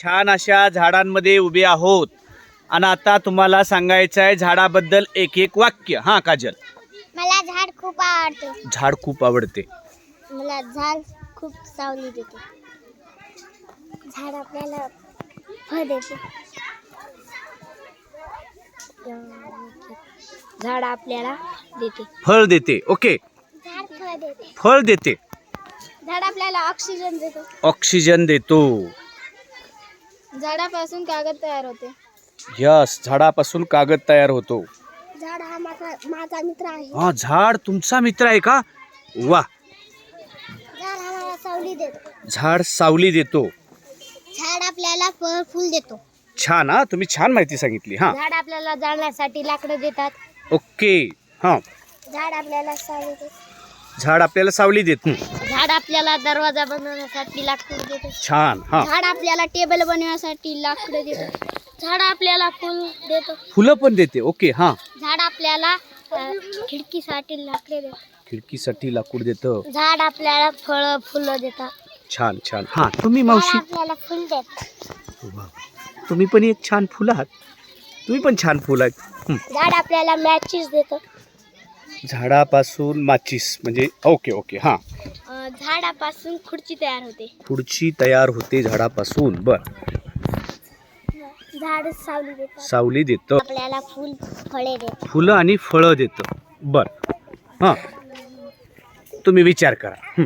छान अशा झाडांमध्ये उभे आहोत. आणि आता तुम्हाला सांगायचं आहे झाडाबद्दल एक एक वाक्य. हा काजल? मला झाड खूप आवडते. झाड खूप आवडते. मला झाड खूप सावली देते. झाड आपल्याला फळ देते. झाड आपल्याला देते. फळ देते. ओके. झाड फळ देते. फळ देते. झाड आपल्याला ऑक्सिजन देतो. ऑक्सिजन देतो. झाडापासून कागद तयार होते. यस झाडापासून कागद तयार होतो. झाड हा माझा माझा मित्र आहे. हा झाड तुमचा मित्र आहे का? वा. झाड हा मला सावली देतो. झाड सावली देतो. झाड आपल्याला फळ फुल देतो. छान हा तुम्ही छान माहिती सांगितली हा. झाड आपल्याला जाळण्यासाठी लाकडं देतात. ओके हा. झाड आपल्याला सावली देते झाड आपल्याला सावली देत. हं. झाड आपल्याला दरवाजा बनवण्यासाठी लाकूड देते छान हा. झाड आपल्याला टेबल बनवण्यासाठी लाकूड देतो झाड आपल्याला फुल देतो. फुलं पण देते ओके हा. झाड आपल्याला अ, खिडकीसाठी लाकडे देतो खिडकीसाठी लाकूड देतं. झाड आपल्याला फळं फुलं देतात. छान छान. हा तुम्ही मावशी आपल्याला फुल देतात. वा. तुम्ही पण एक छान फुल आहात. तुम्ही पण छान फुल आहेत. हं. झाड आपल्याला मॅचेस देतो झाडापासून माचीस म्हणजे ओके ओके हा. अ, झाडापासून खुर्ची तयार होते. खुर्ची तयार होते झाडापासून बर. झाड सावली देतात. सावली देतं. आपल्याला फुल फळे देतात. फुलं आणि फळं देतं. बर. हा. तुम्ही विचार करा. हं.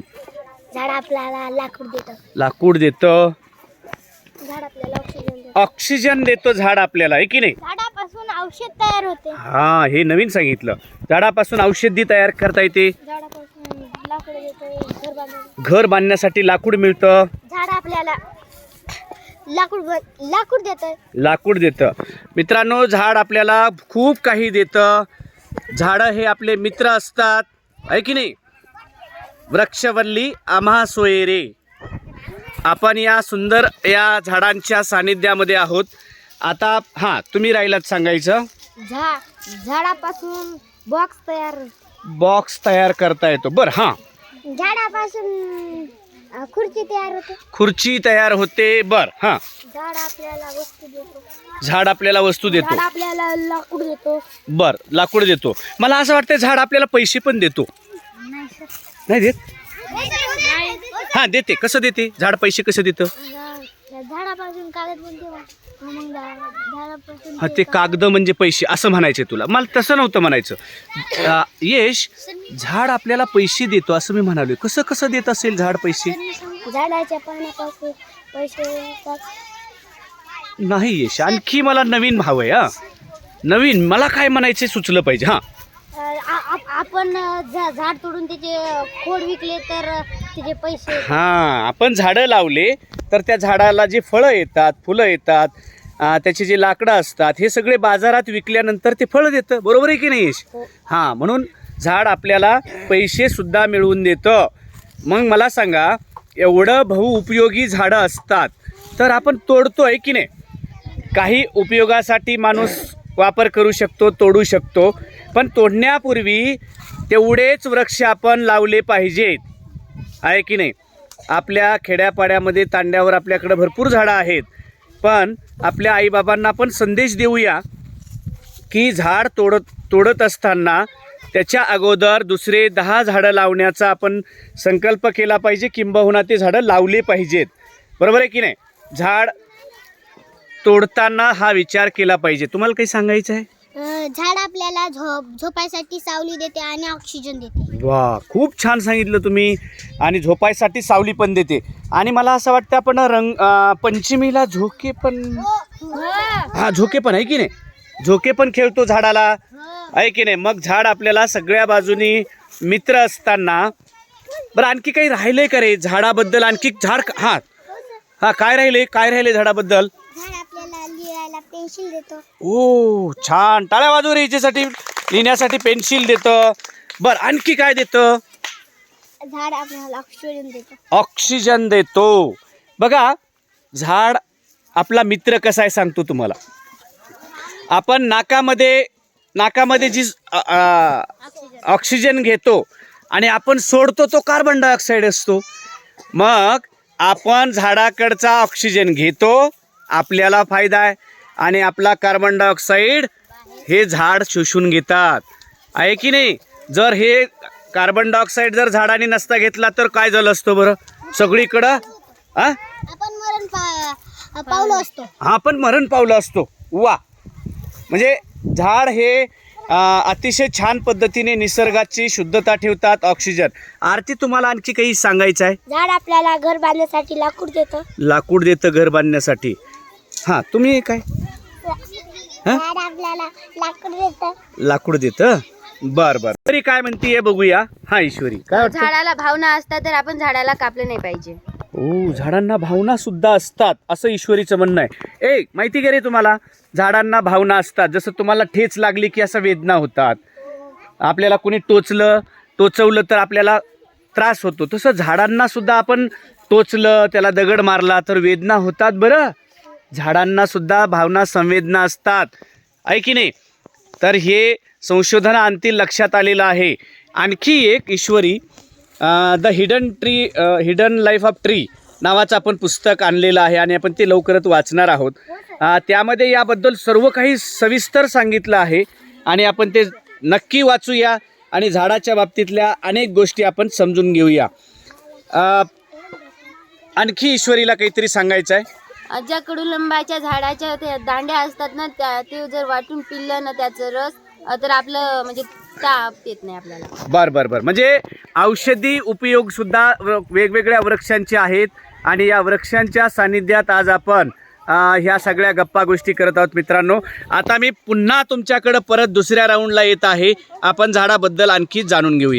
झाड आपल्याला लाकूड देतं. लाकूड देतं. झाड आपल्याला ऑक्सिजन देतं. ऑक्सिजन देतं झाड आपल्याला आहे की नाही? औषध तयार होते. हा हे नवीन सांगितलं. झाडापासून औषधी तयार करता येते. झाडापासून लाकूड देतो घर बांधण्यासाठी लाकूड मिळतं. झाड आपल्याला लाकूड लाकूड देतं. लाकूड देतं. मित्रांनो झाड आपल्याला खूप काही देतं. झाडं हे आपले मित्र असतात. आहे की नाही? वृक्षवल्ली आम्हा सोयरे आपण या सुंदर या झाडांच्या सानिध्यामध्ये आहोत. आता हां तुम्ही राहिलात सांगायचं. झा झाडापासून बॉक्स तयार. बॉक्स तयार करता येतो. बरं हां. झाडापासून अ, खुर्ची तयार होते. खुर्ची तयार होते. बरं हां. झाड आपल्याला वस्तू देतो. झाड आपल्याला वस्तू देतो. झाड आपल्याला लाकूड देतो. बर लाकूड देतो. मला असं वाटतं झाड आपल्याला पैसे पण देतो. नाही सर. नाही देत? हा देते. कसं देते? झाड पैसे कसं देतं? झाडापासून कागद बनते हा ते कागद म्हणजे पैसे असं म्हणायचे तुला. मला तसं नव्हतं म्हणायचं. यश झाड आपल्याला पैसे देतो असं मी म्हणालो कसं कसं देत असेल झाड पैसे? झाडाच्या पैसे येतात. नाही यश आणखी मला नवीन भाव आहे हा. नवीन मला काय म्हणायचे सुचलं पाहिजे हा. अ, आ- आप- आपण अ, झा- झाड तोडून त्याचे खोड विकले तर अ, त्याचे पैसे. हा आपण झाडं लावले तर त्या झाडाला जे फळं येतात फुलं येतात त्याचे जे लाकडं असतात हे सगळे बाजारात विकल्यानंतर ते फळं देतं. बरोबर आहे की नाही यश? हो. हां म्हणून झाड आपल्याला पैसे सुद्धा मिळवून देतं. मग मला सांगा एवढं बहुउपयोगी झाडं असतात तर आपण तोडतोय की नाही? काही उपयोगासाठी माणूस वापर करू शकतो तोडू शकतो पण तोडण्यापूर्वी तेवढेच वृक्ष आपण लावले पाहिजेत. आहे की नाही? आपल्या खेड्यापाड्यामध्ये तांड्यावर आपल्याकडं भरपूर झाडं आहेत. पण आपल्या आईबाबांना पण संदेश देऊया की झाड तोडत तोडत असताना त्याच्या अगोदर दुसरे दहा झाडं लावण्याचा आपण संकल्प केला पाहिजे. किंबहुना ते झाडं लावले पाहिजेत. बरोबर आहे की नाही? झाड तोडताना हा विचार केला पाहिजे. तुम्हाला काही सांगायचं आहे? झाड आपल्याला झोप झोपायसाठी सावली देते आणि ऑक्सिजन देते. वा खूप छान सांगितलं तुम्ही. आणि झोपायसाठी सावली पण देते. आणि मला असं वाटतं आपण रंग अं, पंचमीला झोके पण हा. झोके पण आहे की नाही? झोके पण खेळतो झाडाला. आहे की नाही? मग झाड आपल्याला सगळ्या बाजूनी मित्र असताना बरं आणखी काही राहिलंय का रे झाडाबद्दल? आणखी झाड हा. हा काय राहिले काय राहिले झाडाबद्दल? झाड पेन्सिल देतो. ओ छान. टाळ्या वाजव रे याच्यासाठी लिहिण्यासाठी पेन्सिल देतं. बरं आणखी काय देतं? झाड आपल्याला ऑक्सिजन देतो. ऑक्सिजन देतो. बघा झाड आपला मित्र कसा आहे सांगतो तुम्हाला. आपण नाकामध्ये नाकामध्ये जी ऑक्सिजन घेतो आणि आपण सोडतो तो कार्बन डायऑक्साईड असतो. मग आपण झाडाकडचा ऑक्सिजन घेतो आपल्याला फायदा आहे. आणि आपला कार्बन डायऑक्साईड हे झाड शोषून घेतात. आहे की नाही? जर हे कार्बन डायऑक्साईड जर झाडाने नसता घेतला तर काय झालं असतं बरं? सगळीकडं आ? आपण मरण पा पावलो असतो. हा पण मरण पावलं असतो. वा. म्हणजे झाड हे अतिशय छान पद्धतीने निसर्गाची शुद्धता ठेवतात ऑक्सिजन. आरती तुम्हाला आणखी काही सांगायचं आहे? झाड आपल्याला घर बांधण्यासाठी लाकूड देतं. लाकूड देतं घर बांधण्यासाठी. हां तुम्ही काय? झाड आपल्याला लाकूड देतं. लाकूड देतं? बर बर. तरी काय म्हणतीये बघूया? हा ईश्वरी. काय वाटतं? झाडाला भावना असतात तर आपण झाडाला कापले नाही पाहिजे. ओ झाडांना भावना सुद्धा असतात असं ईश्वरीचं म्हणणं आहे. ए माहिती का रे तुम्हाला झाडांना भावना असतात. जसं तुम्हाला ठेच लागली की असं वेदना होतात. आपल्याला कोणी टोचलं टोचवलं तर आपल्याला त्रास होतो. तसं झाडांना सुद्धा आपण टोचलं त्याला दगड मारला तर वेदना होतात बरं. झाडांना सुद्धा भावना संवेदना असतात. आहे की नाही? तर हे संशोधनाअंती लक्षात आलेलं आहे. आणखी एक ईश्वरी the hidden tree hidden life of tree नावाचं आपण पुस्तक आणलेलं आहे आणि आपण ते लवकरच वाचणार आहोत. त्यामध्ये याबद्दल सर्व काही सविस्तर सांगितलं आहे आणि आपण ते नक्की वाचूया आणि झाडाच्या बाबतीतल्या अनेक गोष्टी आपण समजून घेऊया. आणखी ईश्वरीला काहीतरी सांगायचं आहे ज्या कडुलंबाच्या झाडाच्या त्या दांड्या असतात ना त्या ते जर वाटून पिल्लं ना त्याचं रस तर आपलं म्हणजे ताप येत नाही आपल्याला. बर बर बर. म्हणजे औषधी उपयोग सुद्धा व- वेगवेगळ्या वृक्षांचे आहेत आणि या वृक्षांच्या सानिध्यात आज आपण अ, ह्या सगळ्या गप्पा गोष्टी करत आहोत मित्रांनो. आता मी पुन्हा तुमच्याकडं परत दुसऱ्या राऊंडला येत आहे. आपण झाडाबद्दल आणखी जाणून घेऊया.